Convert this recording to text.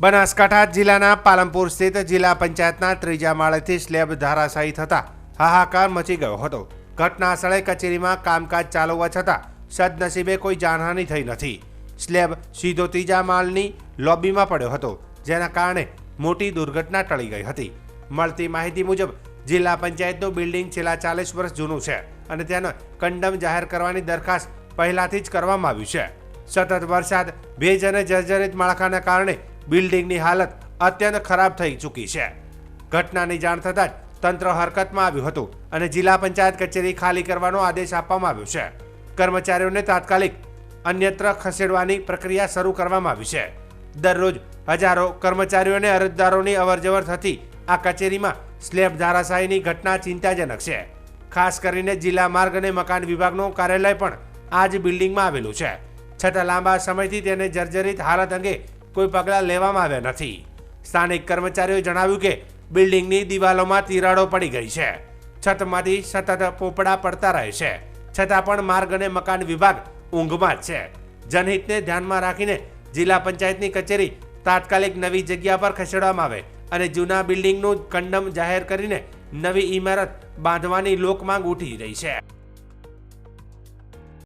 બનાસકાંઠા જિલ્લાના પાલનપુર સ્થિત જિલ્લા પંચાયતના ત્રીજા માળેથી સ્લેબ ધારાશાયી થતા હાહાકાર મચી ગયો હતો. ઘટના સ્થળે કચેરીમાં કામકાજ ચાલુ છતાં સદનસીબે કોઈ જાનહાનિ થઈ નથી. સ્લેબ સીધો ત્રીજા માળની લોબીમાં પડ્યો હતો, જેના કારણે મોટી દુર્ઘટના ટળી ગઈ હતી. મળતી માહિતી મુજબ, જિલ્લા પંચાયતનું બિલ્ડિંગ છેલ્લા ચાલીસ વર્ષ જૂનું છે અને તેનો કંડમ જાહેર કરવાની દરખાસ્ત પહેલાથી જ કરવામાં આવ્યું છે. સતત વરસાદ, ભેજ અને જર્જરિત માળખાના કારણે બિલ્ડિંગની હાલત અત્યંત ખરાબ થઈ ચૂકી છે. ઘટનાની જાણ થતાં જ તંત્ર હરકતમાં આવ્યું હતું અને જિલ્લા પંચાયત કચેરી ખાલી કરવાનો આદેશ આપવામાં આવ્યો છે. કર્મચારીઓને તાત્કાલિક અન્યત્ર ખસેડવાની પ્રક્રિયા શરૂ કરવામાં આવી છે. દરરોજ હજારો કર્મચારીઓ અને અરજદારોની અવરજવર થતી આ કચેરીમાં સ્લેબ ધારાશાહીની ઘટના ચિંતાજનક છે. ખાસ કરીને જિલ્લા માર્ગ અને મકાન વિભાગનું કાર્યાલય પણ આ જ બિલ્ડિંગમાં આવેલું છે. છતાં લાંબા સમયથી તેને જર્જરિત હાલત અંગે કોઈ પગલાં લેવામાં આવ્યા નથી. સ્થાનિક કર્મચારીઓએ જણાવ્યું કે બિલ્ડિંગની દિવાલોમાં તિરાડો પડી ગઈ છે. છતમાંથી સતત પોપડા પડતા રહે છે. છતાં પણ માર્ગ અને મકાન વિભાગ ઊંઘમાં જ છે. જનહિતને ધ્યાનમાં રાખીને જિલ્લા પંચાયતની કચેરી તાત્કાલિક નવી જગ્યા પર ખસેડવામાં આવે અને જૂના બિલ્ડિંગનું કંડમ જાહેર કરીને નવી ઇમારત બાંધવાની લોકમાંગ ઉઠી રહી છે.